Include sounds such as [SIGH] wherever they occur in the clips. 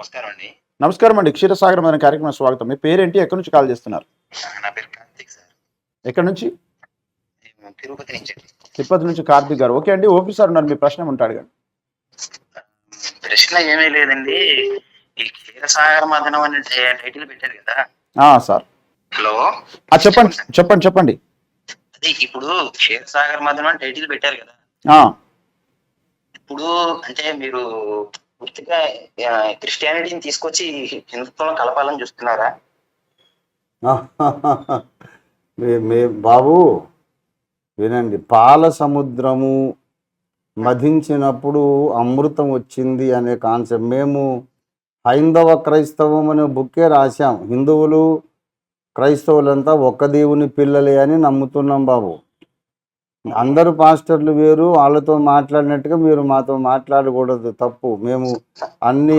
నమస్కారం అండి. నమస్కారం అండి. క్షీరసాగరం అనే కార్యక్రమం స్వాగతం. మీ పేరేంటి? ఎక్కడి నుంచి కాల్ చేస్తున్నారు? నా పేరు కార్తీక్ సార్. ఎక్కడి నుంచి? తిరుపతి నుంచి తిరుపతి నుంచి కార్తీక్ గారు. ఓకే అండి. ఓపీ సార్ ఉన్నారు. మీ ప్రశ్న ఉంటాడు కానీ ప్రశ్న ఏమీ లేదండి. ఈ క్షీరసాగర మదనం అనే టైటిల్ పెట్టారు కదా. సార్. హలో. చెప్పండి. చెప్పండి. చెప్పండి అదే ఇప్పుడు క్షీరసాగర మదనం అని టైటిల్ పెట్టారు కదా. ఇప్పుడు అంటే మీరు పూర్తిగా క్రిస్టియానిటీని తీసుకొచ్చి హిందుత్వంలో కలపాలని చూస్తున్నారా? మే బాబు వినండి. పాల సముద్రము మధించినప్పుడు అమృతం వచ్చింది అనే కాన్సెప్ట్. మేము హైందవ క్రైస్తవం అనే బుక్కే రాశాం. హిందువులు క్రైస్తవులంతా ఒక్క దేవుని పిల్లలే అని నమ్ముతున్నాం బాబు. అందరూ పాస్టర్లు వేరు వాళ్ళతో మాట్లాడినట్టుగా మీరు మాతో మాట్లాడకూడదు తప్పు. మేము అన్ని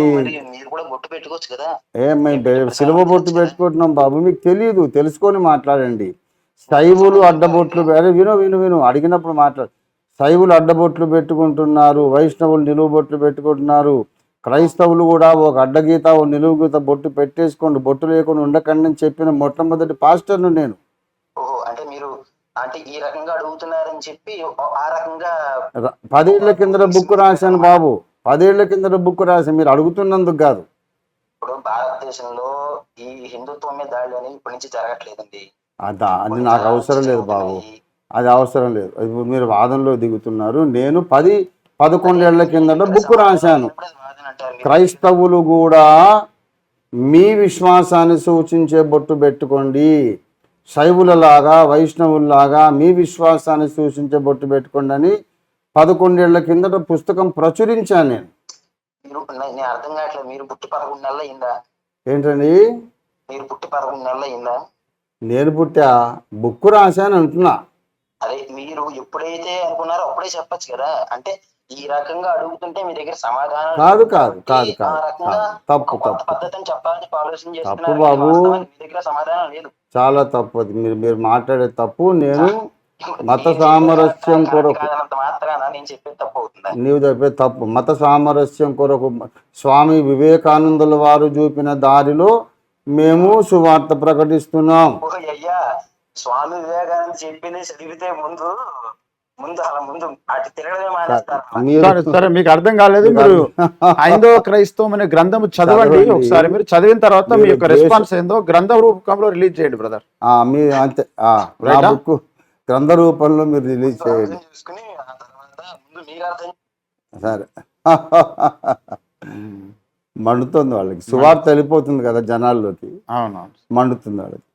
ఏ మేము సిలువ బొట్టు పెట్టుకుంటున్నాం బాబు మీకు తెలియదు తెలుసుకొని మాట్లాడండి. శైవులు అడ్డబొట్లు అరే విను విను విను అడిగినప్పుడు మాట్లాడు శైవులు అడ్డబొట్లు పెట్టుకుంటున్నారు వైష్ణవులు నిలువు బొట్లు పెట్టుకుంటున్నారు. క్రైస్తవులు కూడా ఒక అడ్డగీత ఒక నిలువు గీత బొట్టు పెట్టేసుకోండి బొట్టు లేకుండా ఉండకండి అని చెప్పిన మొట్టమొదటి పాస్టర్ను నేను. అంటే మీరు అంటే ఈ రకంగా అడుగుతున్నారని చెప్పి ఆ రకంగా పదేళ్ళ కిందట బుక్ రాశాను బాబు. పదేళ్ళ కిందట బుక్ రాశాను మీరు అడుగుతున్నందుకు కాదు. ఇప్పుడు భారతదేశంలో ఈ హిందుత్వం మీద దాడి అనేది ఇప్పటి నుంచి జరగట్లేదండి. అదా అది నాకు అవసరం లేదు బాబు. అది అవసరం లేదు. ఇప్పుడు మీరు వాదనలో దిగుతున్నారు. నేను పది పదకొండేళ్ళ కిందట బుక్ రాశాను. క్రైస్తవులు కూడా మీ విశ్వాసాన్ని సూచించే బొట్టు పెట్టుకోండి. శైవులలాగా వైష్ణవుల్లాగా మీ విశ్వాసాన్ని సూచించే బొట్టు పెట్టుకోండి అని పదకొండేళ్ళ కిందట పుస్తకం ప్రచురించాను నేను. నేను అర్థం కావట్లేదు. మీరు పుట్టి పదకొండు నెలలు అయిందా? ఏంటండి? మీరు పుట్టి పదకొండు నెలలు అయిందా? నేను పుట్టా? బుక్ రాశాను అంటున్నా. అదే మీరు ఎప్పుడైతే అనుకున్నారో అప్పుడే చెప్పొచ్చు కదా. అంటే ఈ రకంగా అడుగుతుంటే మీ దగ్గర సమాధానం కాదు, కాదు, కాదు, కాదు. తప్పు, తప్పు. పద్ధతిని చెప్పాలని ఆలోచన తప్పు బాబు. మీ దగ్గర సమాధానం లేదు. చాలా తప్పు అది. మీరు మీరు మాట్లాడే తప్పు నేను మత సామరస్యం కొరకు నీవు చెప్పే తప్పు. మత సామరస్యం కొరకు స్వామి వివేకానందుల వారు చూపిన దారిలో మేము సువార్త ప్రకటిస్తున్నాం. స్వామి వివేకానంద చెప్పింది చదివితే ముందు ముందు అలా ముందు అటు తిరగడమే మానేస్తారు. సరే సరే మీకు అర్థం కాలేదు మీరు [LAUGHS] ఐదో క్రైస్తవం అనే గ్రంథం చదవండి. ఒకసారి మీరు చదివిన తర్వాత మీ యొక్క రెస్పాన్స్ ఏందో గ్రంథ రూపంలో రిలీజ్ చేయండి బ్రదర్. ఆ, మీ అంతే. గ్రంథ రూపంలో మీరు రిలీజ్ చేయండి. అర్థం చేసుకుని ఆ తర్వాత ముందు మీరు అర్థం సరే. [LAUGHS] మండుతుంది వాళ్ళకి. సువార్త వెళ్ళిపోతుంది కదా జనాల్లోకి. అవునవును. మండుతుంది వాళ్ళకి.